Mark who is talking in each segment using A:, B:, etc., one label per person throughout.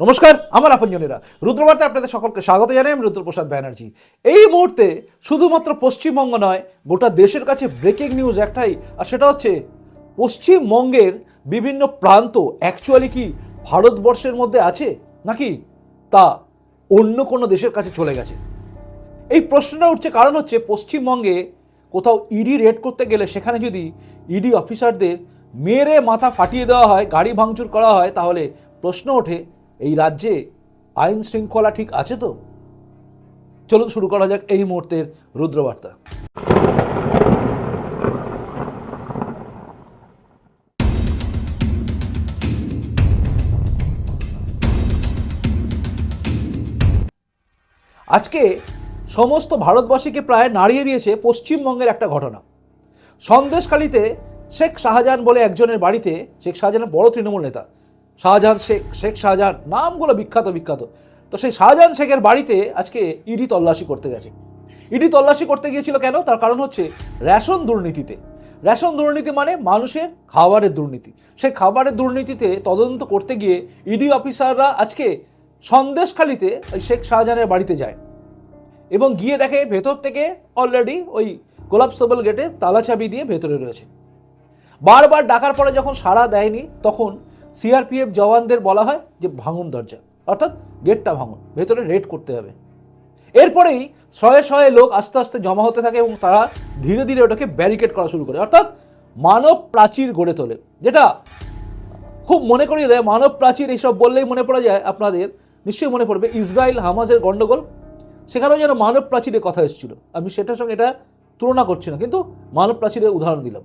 A: নমস্কার, আমার আপনজনেরা। রুদ্রবার্তায় আপনাদের সকলকে স্বাগত জানাই, আমি রুদ্রপ্রসাদ ব্যানার্জি। এই মুহূর্তে শুধুমাত্র পশ্চিমবঙ্গ নয়, গোটা দেশের কাছে ব্রেকিং নিউজ একটাই, আর সেটা হচ্ছে, পশ্চিমবঙ্গের বিভিন্ন প্রান্ত অ্যাকচুয়ালি কি ভারতবর্ষের মধ্যে আছে, নাকি তা অন্য কোনো দেশের কাছে চলে গেছে? এই প্রশ্নটা উঠছে কারণ হচ্ছে, পশ্চিমবঙ্গে কোথাও ইডি রেড করতে গেলে সেখানে যদি ইডি অফিসারদের মেরে মাথা ফাটিয়ে দেওয়া হয়, গাড়ি ভাঙচুর করা হয়, তাহলে প্রশ্ন ওঠে এই রাজ্যে আইন শৃঙ্খলা ঠিক আছে তো? চলুন শুরু করা যাক এই মুহূর্তের রুদ্রবার্তা। আজকে সমস্ত ভারতবাসীকে প্রায় নাড়িয়ে দিয়েছে পশ্চিমবঙ্গের একটা ঘটনা। সন্দেশখালিতে শেখ শাহজাহান বলে একজনের বাড়িতে, শেখ শাহজাহানের বড় তৃণমূল নেতা শাহজাহান শেখ শেখ শাহজাহান, নামগুলো বিখ্যাত বিখ্যাত। তো সেই শাহজাহান শেখের বাড়িতে আজকে ইডি তল্লাশি করতে গেছে। ইডি তল্লাশি করতে গিয়েছিল কেন? তার কারণ হচ্ছে রেশন দুর্নীতিতে। রেশন দুর্নীতি মানে মানুষের খাবারের দুর্নীতি। সেই খাবারের দুর্নীতিতে তদন্ত করতে গিয়ে ইডি অফিসাররা আজকে সন্দেশখালিতে ওই শেখ শাহজাহানের বাড়িতে যায়। এবং গিয়ে দেখে ভেতর থেকে অলরেডি ওই গোলাপ সবল গেটে তালা চাবি দিয়ে ভেতরে রয়েছে। বারবার ডাকার পরে যখন সাড়া দেয়নি, তখন সিআরপিএফ জওয়ানদের বলা হয় যে ভাঙুন দরজা, অর্থাৎ গেটটা ভাঙুন, ভেতরে রেড করতে হবে। এরপরেই শয়ে শয়ে লোক আস্তে আস্তে জমা হতে থাকে এবং তারা ধীরে ধীরে ওটাকে ব্যারিকেড করা শুরু করে। অর্থাৎ মানব প্রাচীর গড়ে তোলে, যেটা খুব মনে করিয়ে দেয়, মানব প্রাচীর এইসব বললেই মনে পড়ে যায়, আপনাদের নিশ্চয়ই মনে পড়বে, ইসরায়েল হামাজের গণ্ডগোল সেখানেও যেন মানব প্রাচীরের কথা এসেছিল। আমি সেটার সঙ্গে এটা তুলনা করছি না, কিন্তু মানব প্রাচীরের উদাহরণ দিলাম।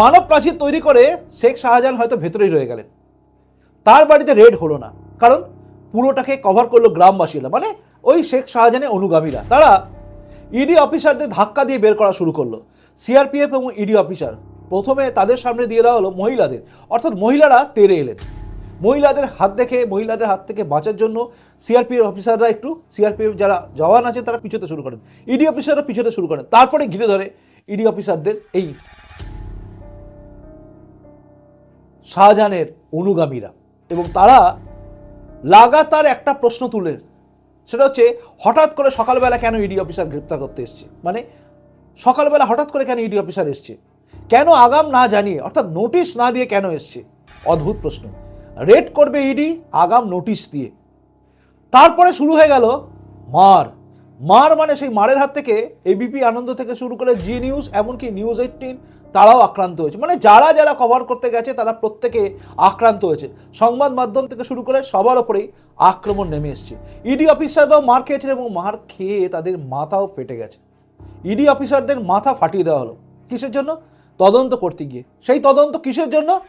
A: মানব প্রাচীর তৈরি করে শেখ শাহজাহান হয়তো ভেতরেই রয়ে গেলেন। তার বাড়িতে রেড হলো না, কারণ পুরোটাকে কভার করল গ্রামবাসীরা মানে ওই শেখ শাহজাহানের অনুগামীরা। তারা ইডি অফিসারদের ধাক্কা দিয়ে বের করা শুরু করল সিআরপিএফ এবং ইডি অফিসার। প্রথমে তাদের সামনে দিয়ে দেওয়া হলো মহিলাদের, অর্থাৎ মহিলারা তেরে এলেন। মহিলাদের হাত দেখে, মহিলাদের হাত থেকে বাঁচার জন্য সিআরপিএফ অফিসাররা একটু সিআরপিএফ যারা জওয়ান আছে তারা পিছোতে শুরু করেন। ইডি অফিসাররা পিছোতে শুরু করেন। তারপরে ঘিরে ধরে ইডি অফিসারদের এই শাহজাহানের অনুগামীরা। এবং তারা লাগাতার একটা প্রশ্ন তুলে। সেটা হচ্ছে, হঠাৎ করে সকালবেলা কেন ইডি অফিসার গ্রেপ্তার করতে এসছে? মানে সকালবেলা হঠাৎ করে কেন ইডি অফিসার এসছে? কেন আগাম না জানিয়ে, অর্থাৎ নোটিশ না দিয়ে কেন এসছে? অদ্ভুত প্রশ্ন। রেড করবে ইডি, আগাম নোটিশ দিয়ে। তারপরে শুরু হয়ে গেল মার। মার মানে সেই মারের হাত থেকে এবিপি আনন্দ থেকে শুরু করে জি নিউজ, এমনকি নিউজ এইটিন তারাও আক্রান্ত হয়েছে। মানে যারা যারা কভার করতে গেছে, তারা প্রত্যেকে আক্রান্ত হয়েছে। সংবাদ মাধ্যম থেকে শুরু করে সবার ওপরেই আক্রমণ নেমে এসছে। ইডি অফিসাররাও মার খেয়েছেন এবং মার খেয়ে তাদের মাথাও ফেটে গেছে। ইডি অফিসারদের মাথা ফাটিয়ে দেওয়া হলো। কিসের জন্য? তদন্ত করতে গিয়ে। সেই তদন্ত কিসের জন্য?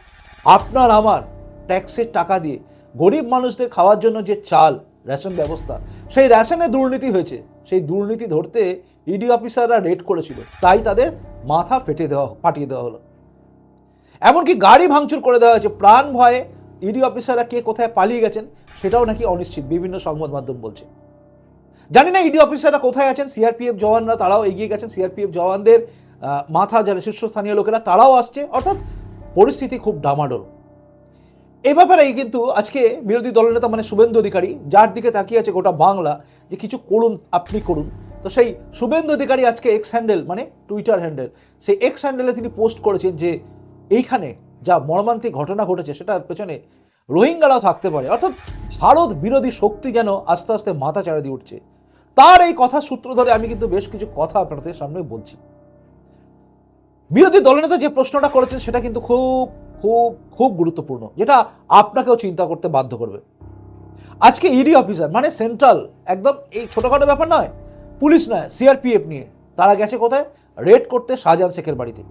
A: আপনার আমার ট্যাক্সের টাকা দিয়ে গরিব মানুষদের খাওয়ার জন্য যে চাল, রেশন ব্যবস্থা, সেই রেশনে দুর্নীতি হয়েছে। সেই দুর্নীতি ধরতে ইডি অফিসাররা রেড করেছিল। তাই তাদের মাথা ফেটে দেওয়া, ফাটিয়ে দেওয়া হলো। এমনকি গাড়ি ভাঙচুর করে দেওয়া হয়েছে। প্রাণ ভয়ে ইডি অফিসাররা কে কোথায় পালিয়ে গেছেন, সেটাও নাকি অনিশ্চিত, বিভিন্ন সংবাদ মাধ্যম বলছে। জানি না ইডি অফিসাররা কোথায় আছেন সিআরপিএফ জওয়ানরা তারাও এগিয়ে গেছেন সিআরপিএফ জওয়ানদের মাথা যারা শীর্ষস্থানীয় লোকেরা, তারাও আসছে। অর্থাৎ পরিস্থিতি খুব ডামাডোল। এ ব্যাপারেই কিন্তু আজকে বিরোধী দলনেতা মানে শুভেন্দু অধিকারী, যার দিকে তাকিয়ে আছে গোটা বাংলা, যে কিছু করুন, আপনি করুন। তো সেই শুভেন্দু অধিকারী আজকে এক্স হ্যান্ডেল মানে টুইটার হ্যান্ডেল সেই এক্স হ্যান্ডেলে তিনি পোস্ট করেছেন যে এইখানে যা মর্মান্তিক ঘটনা ঘটেছে সেটার পেছনে রোহিঙ্গারাও থাকতে পারে। অর্থাৎ ভারত বিরোধী শক্তি যেন আস্তে আস্তে মাথা চাড়া দিয়ে উঠছে। তার এই কথা সূত্র ধরে আমি কিন্তু বেশ কিছু কথা আপনাদের সামনে বলছি। বিরোধী দলনেতা যে প্রশ্নটা করেছেন সেটা কিন্তু খুব খুব খুব গুরুত্বপূর্ণ, যেটা আপনাকেও চিন্তা করতে বাধ্য করবে। আজকে ইডি অফিসার মানে সেন্ট্রাল একদম এই ছোটোখাটো ব্যাপার নয় পুলিশ নয় সিআরপিএফ নিয়ে। তারা গেছে কোথায়? রেড করতে শাহজাহান শেখের বাড়িতে।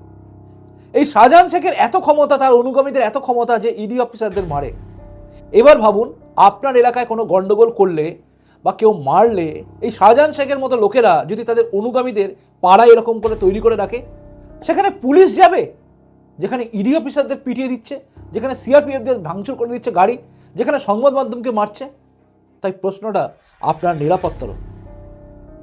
A: এই শাহজাহান শেখের এত ক্ষমতা, তার অনুগামীদের এত ক্ষমতা যে ইডি অফিসারদের মারে। এবার ভাবুন, আপনার এলাকায় কোনো গন্ডগোল করলে বা কেউ মারলে, এই শাহজাহান শেখের মতো লোকেরা যদি তাদের অনুগামীদের পাড়ায় এরকম করে তৈরি করে রাখে, সেখানে পুলিশ যাবে, যেখানে ইডি অফিসারদের পিটিয়ে দিচ্ছে, যেখানে সিআরপিএফদের ভাঙচুর করে দিচ্ছে গাড়ি, যেখানে সংবাদ মাধ্যমকে মারছে। তাই প্রশ্নটা আপনার নিরাপত্তারও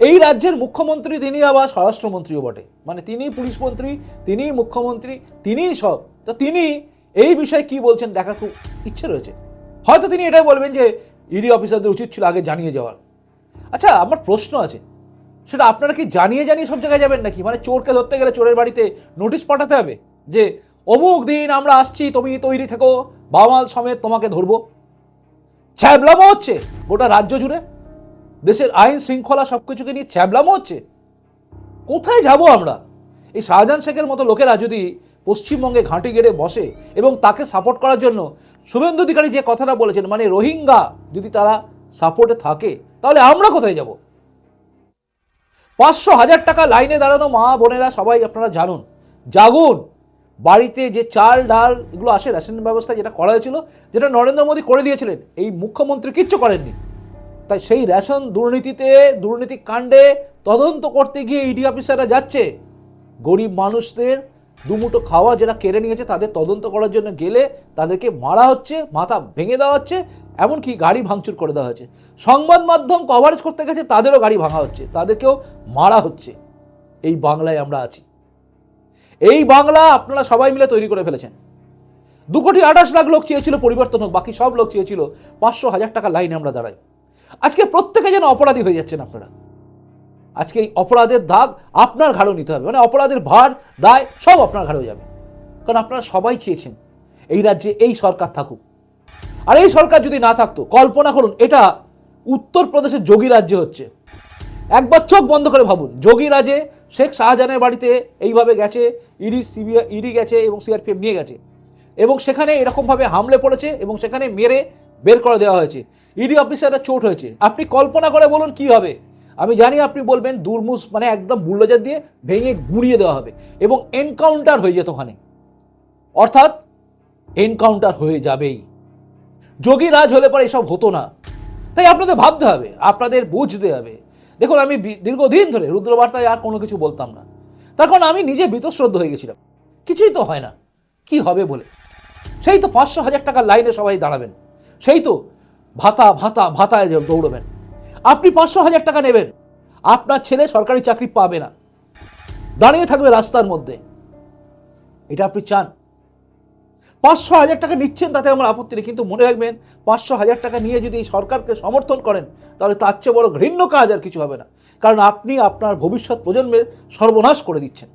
A: এই রাজ্যের মুখ্যমন্ত্রী তিনি আবার স্বরাষ্ট্রমন্ত্রীও বটে। মানে তিনি পুলিশ মন্ত্রী, তিনিই মুখ্যমন্ত্রী, তিনিই সব। তো তিনি এই বিষয়ে কি বলছেন দেখার খুব ইচ্ছে রয়েছে। হয়তো তিনি এটাই বলবেন যে, ইডি অফিসারদের উচিত ছিল আগে জানিয়ে যাওয়ার। আচ্ছা আমার প্রশ্ন আছে। সেটা আপনারা কি জানিয়ে জানিয়ে সব জায়গায় যাবেন নাকি? মানে চোরকে ধরতে গেলে চোরের বাড়িতে নোটিশ পাঠাতে হবে যে, অমুক দিন আমরা আসছি, তুমি তৈরি থেকো বামাল সমেত তোমাকে ধরবো। ছ্যাবলামো হচ্ছে গোটা রাজ্য জুড়ে। দেশের আইন শৃঙ্খলা সব কিছুকে নিয়ে ছ্যাবলামো হচ্ছে। কোথায় যাব আমরা? এই শাহজাহান শেখের মতো লোকেরা যদি পশ্চিমবঙ্গে ঘাঁটি গেড়ে বসে এবং তাকে সাপোর্ট করার জন্য শুভেন্দু অধিকারী যে কথাটা বলেছেন মানে রোহিঙ্গা যদি তারা সাপোর্টে থাকে, তাহলে আমরা কোথায় যাব? পাঁচশো হাজার টাকা লাইনে দাঁড়ানো মা বোনেরা সবাই আপনারা জানুন। জাগুন। বাড়িতে যে চাল, ডাল এগুলো আসে রেশন ব্যবস্থা যেটা করা হয়েছিল, যেটা নরেন্দ্র মোদী করে দিয়েছিলেন, এই মুখ্যমন্ত্রী কিচ্ছু করেননি। তাই সেই রেশন দুর্নীতিতে, দুর্নীতি কাণ্ডে তদন্ত করতে গিয়ে ইডি অফিসাররা যাচ্ছে। গরিব মানুষদের দুমুটো খাওয়া যেটা কেড়ে নিয়েছে, তাদের তদন্ত করার জন্য গেলে তাদেরকে মারা হচ্ছে, মাথা ভেঙে দেওয়া হচ্ছে, এমনকি গাড়ি ভাঙচুর করে দেওয়া হচ্ছে। সংবাদ মাধ্যম কভারেজ করতে গেছে, তাদেরও গাড়ি ভাঙা হচ্ছে, তাদেরকেও মারা হচ্ছে। এই বাংলায় আমরা আছি। এই বাংলা আপনারা সবাই মিলে তৈরি করে ফেলেছেন। দু কোটি আঠাশ লাখ লোক চেয়েছিল পরিবর্তন হোক, বাকি সব লোক চেয়েছিল পাঁচশো হাজার টাকা লাইনে আমরা দাঁড়াই। আজকে প্রত্যেকে যেন অপরাধী হয়ে যাচ্ছেন আপনারা। আজকে এই অপরাধের দাগ আপনার ঘাড়ও নিতে হবে। মানে অপরাধের ভার, দায় সব আপনার ঘাড়েও যাবে। কারণ আপনারা সবাই চেয়েছেন এই রাজ্যে এই সরকার থাকুক। আর এই সরকার যদি না থাকতো, কল্পনা করুন, এটা উত্তরপ্রদেশের যোগী রাজ্য হচ্ছে। একবার চোখ বন্ধ করে ভাবুন, যোগী রাজে শেখ শাহজাহানের বাড়িতে এইভাবে গেছে, ইডি, সিবিআই, ইডি গেছে এবং সিআরপিএফ নিয়ে গেছে। এবং সেখানে এরকমভাবে হামলে পড়েছে এবং সেখানে মেরে বের করে দেওয়া হয়েছে। ইডি অফিসাররা চোট হয়েছে। আপনি কল্পনা করে বলুন কি হবে? আমি জানি আপনি বলবেন দুর্মুস মানে একদম বুল্ডোজার দিয়ে ভেঙে গুঁড়িয়ে দেওয়া হবে এবং এনকাউন্টার হয়ে যেত ওখানে। অর্থাৎ এনকাউন্টার হয়ে যাবেই। যোগী রাজ হলে পরে এসব হতো না। তাই আপনাদের ভাবতে হবে, আপনাদের বুঝতে হবে। দেখুন, আমি দীর্ঘদিন ধরে রুদ্রবার্তায় আর কোনো কিছু বলতাম না। কারণ আমি নিজে বীতশ্রদ্ধ হয়ে গেছিলাম। কিছুই তো হয় না। কি হবে বলে? সেই তো পাঁচশো হাজার টাকার লাইনে সবাই দাঁড়াবেন। সেই তো, ভাতা ভাতা, ভাতায় দৌড়বেন। আপনি পাঁচশো হাজার টাকা নেবেন, আপনার ছেলে সরকারি চাকরি পাবে না। দাঁড়িয়ে থাকবে রাস্তার মধ্যে। এটা আপনি চান। পাঁচশো হাজার টাকা নিচ্ছেন, তাতে আমার আপত্তি নেই, কিন্তু মনে রাখবেন, পাঁচশো হাজার টাকা নিয়ে যদি সরকারকে সমর্থন করেন, তাহলে তার চেয়ে বড় ঘৃণ্য কাজ আর কিছু হবে না। কারণ আপনি আপনার ভবিষ্যৎ প্রজন্মের সর্বনাশ করে দিচ্ছেন।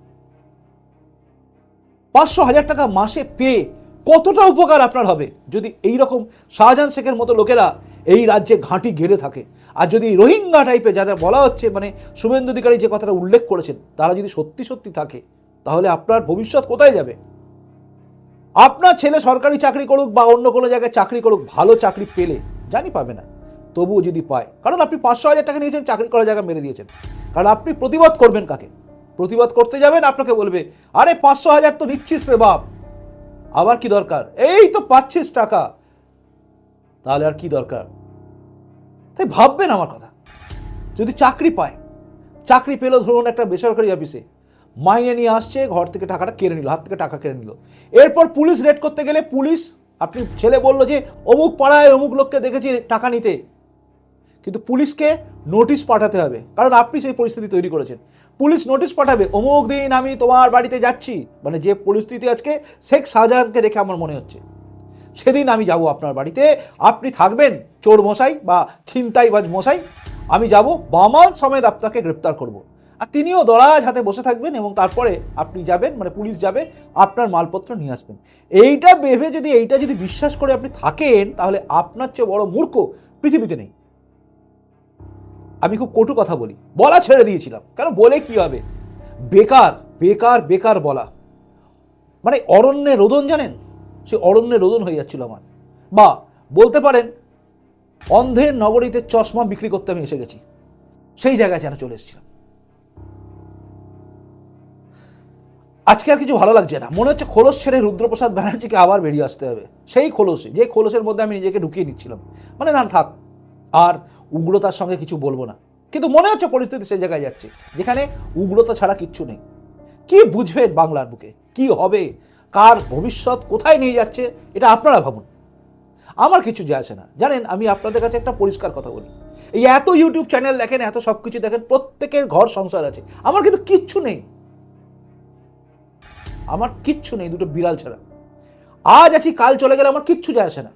A: পাঁচশো হাজার টাকা মাসে পেয়ে কতটা উপকার আপনার হবে? যদি এই রকম শাহজাহান শেখের মতো লোকেরা এই রাজ্যে ঘাঁটি ঘেরে থাকে, আর যদি রোহিঙ্গা টাইপের যাদের বলা হচ্ছে মানে শুভেন্দু অধিকারী যে কথাটা উল্লেখ করেছেন, তারা যদি সত্যি সত্যি থাকে, তাহলে আপনার ভবিষ্যৎ কোথায় যাবে? আপনার ছেলে সরকারি চাকরি করুক বা অন্য কোনো জায়গায় চাকরি করুক, ভালো চাকরি পেলে, জানি পাবে না। তবুও যদি পায়, কারণ আপনি পাঁচশো হাজার টাকা নিয়েছেন, চাকরি করার জায়গা মেরে দিয়েছেন। কারণ আপনি প্রতিবাদ করবেন কাকে? প্রতিবাদ করতে যাবেন, আপনাকে বলবে, আরে, পাঁচশো হাজার তো নিচ্ছিস রে বাপ। আবার কি দরকার? এই তো পাচ্ছিস টাকা। তাহলে আর কি দরকার? তাই ভাববেন আমার কথা। যদি চাকরি পায়, চাকরি পেল ধরুন একটা বেসরকারি অফিসে, মাইনে নিয়ে আসছে, ঘর থেকে টাকাটা কেড়ে নিল, হাত থেকে টাকা কেড়ে নিল। এরপর পুলিশ রেড করতে গেলে পুলিশ, আপনি ছেলে বলল যে, অমুক পাড়ায় অমুক লোককে দেখেছি টাকা নিতে। কিন্তু পুলিশকে নোটিশ পাঠাতে হবে। কারণ আপনি সেই পরিস্থিতি তৈরি করেছেন। পুলিশ নোটিশ পাঠাবে, অমুক দিন আমি তোমার বাড়িতে যাচ্ছি। মানে যে পরিস্থিতি আজকে, শেখ শাহজাহানকে দেখে আমার মনে হচ্ছে। সেদিন আমি যাব আপনার বাড়িতে। আপনি থাকবেন, চোর মশাই বা ছিনতাইবাজ মশাই। আমি যাব বামাল সমেত আপনাকে গ্রেপ্তার করব। আর তিনিও দরাজ হাতে বসে থাকবেন এবং তারপরে আপনি যাবেন মানে পুলিশ যাবে, আপনার মালপত্র নিয়ে আসবেন। এইটা ভেবে যদি, এইটা যদি বিশ্বাস করে আপনি থাকেন, তাহলে আপনার চেয়ে বড় মূর্খ পৃথিবীতে নেই। আমি খুব কটু কথা বলি। বলা ছেড়ে দিয়েছিলাম। কারণ বলে কি হবে? বেকার বেকার বেকার বলা। মানে অরণ্যে রোদন জানেন? সে অরণ্যে রোদন হয়ে যাচ্ছিল আমার। বা বলতে পারেন, অন্ধের নগরীতে চশমা বিক্রি করতে আমি এসে গেছি। সেই জায়গায় যেন চলে এসেছিলাম। আজকে আর কিছু ভালো লাগছে না। মনে হচ্ছে খোলস ছেড়ে রুদ্রপ্রসাদ ব্যানার্জিকে আবার বেরিয়ে আসতে হবে। সেই খোলসে, যে খোলসের মধ্যে আমি নিজেকে ঢুকিয়ে নিচ্ছিলাম। মানে না, থাক। আর উগ্রতার সঙ্গে কিছু বলব না। কিন্তু মনে হচ্ছে পরিস্থিতি সেই জায়গায় যাচ্ছে, যেখানে উগ্রতা ছাড়া কিচ্ছু নেই। কি বুঝবেন বাংলার বুকে? কি হবে? কার ভবিষ্যৎ কোথায় নিয়ে যাচ্ছে? এটা আপনারা ভাবুন। আমার কিছু যায় আসে না। জানেন, আমি আপনাদের কাছে একটা পরিষ্কার কথা বলি। এই এত ইউটিউব চ্যানেল দেখেন, এত সব কিছু দেখেন, প্রত্যেকের ঘর সংসার আছে। আমার কিন্তু কিচ্ছু নেই। আমার কিচ্ছু নেই, দুটো বিড়াল ছাড়া। আজ আছি, কাল চলে গেলে আমার কিচ্ছু যায় আসে না।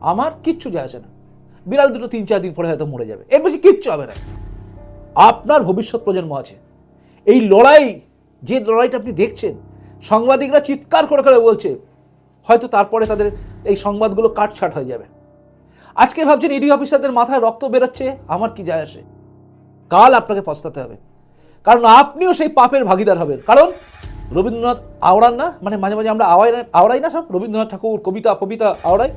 A: আমার কিচ্ছু যায় আসে না। বিড়াল দুটো তিন চার দিন পরে হয়তো মরে যাবে। এর বেশি কিচ্ছু হবে না। আপনার ভবিষ্যৎ প্রজন্ম আছে। এই লড়াই, যে লড়াইটা আপনি দেখছেন, সাংবাদিকরা চিৎকার করে করে বলছে, হয়তো তারপরে তাদের এই সংবাদগুলো কাটছাট হয়ে যাবে। আজকে ভাবছেন ইডি অফিসারদের মাথায় রক্ত বেরোচ্ছে, আমার কি যায় আসে? কাল আপনাকে পস্তাতে হবে। কারণ আপনিও সেই পাপের ভাগিদার হবেন। কারণ রবীন্দ্রনাথ আওড়ান না? মানে মাঝে মাঝে আমরা আওয়াই আওড়াই না সব? রবীন্দ্রনাথ ঠাকুর, কবিতা কবিতা আওড়াই?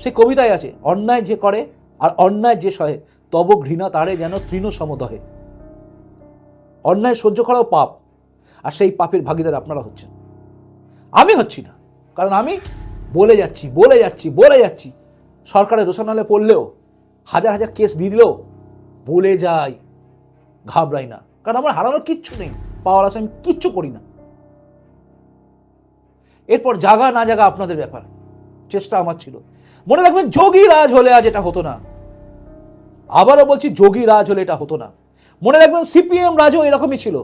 A: সেই কবিতায় আছে। অন্যায় যে করে আর অন্যায় যে সহে, তব ঘৃণা তারে যেন তৃণ সমদহে। অন্যায় সহ্য করাও পাপ, আর সেই পাপের ভাগিদার আপনারা হচ্ছেন। আমি হচ্ছি না, কারণ আমি বলে যাচ্ছি বলে যাচ্ছি বলে যাচ্ছি। সরকারের রোশনালে পড়লেও, হাজার হাজার কেস দিয়ে দিলেও বলে যাই, ঘাবড়াই না। কারণ আমার হারানোর কিচ্ছু নেই, পাওয়ার আশা আমি কিচ্ছু করি না। এরপর জাগা না জাগা আপনাদের ব্যাপার, চেষ্টা আমার ছিল। মনে রাখবেন, যোগী রাজ হলে আজ এটা হতো না। আবারও বলছি, যোগী রাজ হলে এটা হতো না। মনে রাখবেন, সিপিএম রাজও এরকমই ছিল।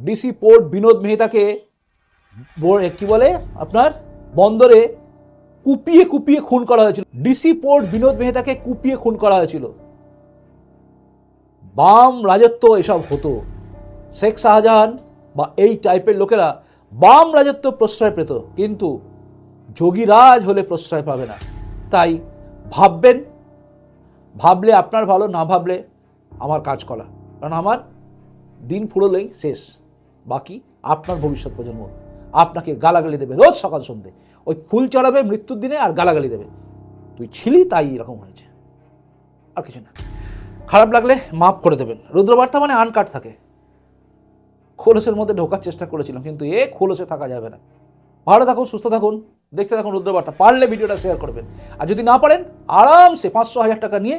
A: ডিসি পোর্ট বিনোদ মেহতাকে কি বলে, আপনার বন্দরে কুপিয়ে কুপিয়ে খুন করা হয়েছিল। ডিসি পোর্ট বিনোদ মেহতাকে কুপিয়ে খুন করা হয়েছিল। বাম রাজত্ব এসব হতো। শেখ শাহজাহান বা এই টাইপের লোকেরা বাম রাজত্ব প্রশ্রয় পেত। কিন্তু যোগীরাজ হলে প্রশ্রয় পাবে না। তাই ভাববেন, ভাবলে আপনার ভালো, না ভাবলে আমার কাজ করা কারণ আমার দিন ফুরলেই শেষ। বাকি আপনার ভবিষ্যৎ প্রজন্ম। আপনাকে গালাগালি দেবে রোজ সকাল সন্ধে ওই ফুল চড়াবে মৃত্যুর দিনে আর গালাগালি দেবে। তুই ছিলি তাই এরকম হয়েছে। আর কিছু না। খারাপ লাগলে মাফ করে দেবেন। রুদ্রবার্তা মানে আনকাট থাকে। খোলসের মধ্যে ঢোকার চেষ্টা করেছিলাম, কিন্তু এ খোলসে থাকা যাবে না। ভালো থাকুন, সুস্থ থাকুন। দেখতে থাকুন রুদ্রবার্তা, পারলে ভিডিওটা শেয়ার করবেন। আর যদি না পারেন, আরামসে পাঁচশো হাজার টাকা নিয়ে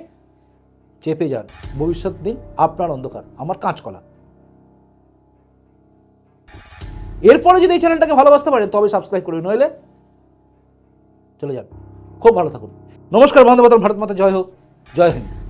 A: চেপে যান। ভবিষ্যৎ দিন আপনার অন্ধকার, আমার কাঁচকলা। এরপরে যদি এই চ্যানেলটাকে ভালোবাসতে পারেন, তবে সাবস্ক্রাইব করবেন, নইলে চলে যান। খুব ভালো থাকুন। নমস্কার, বন্ধু ভারত মাতা, জয় হোক। জয় হিন্দ।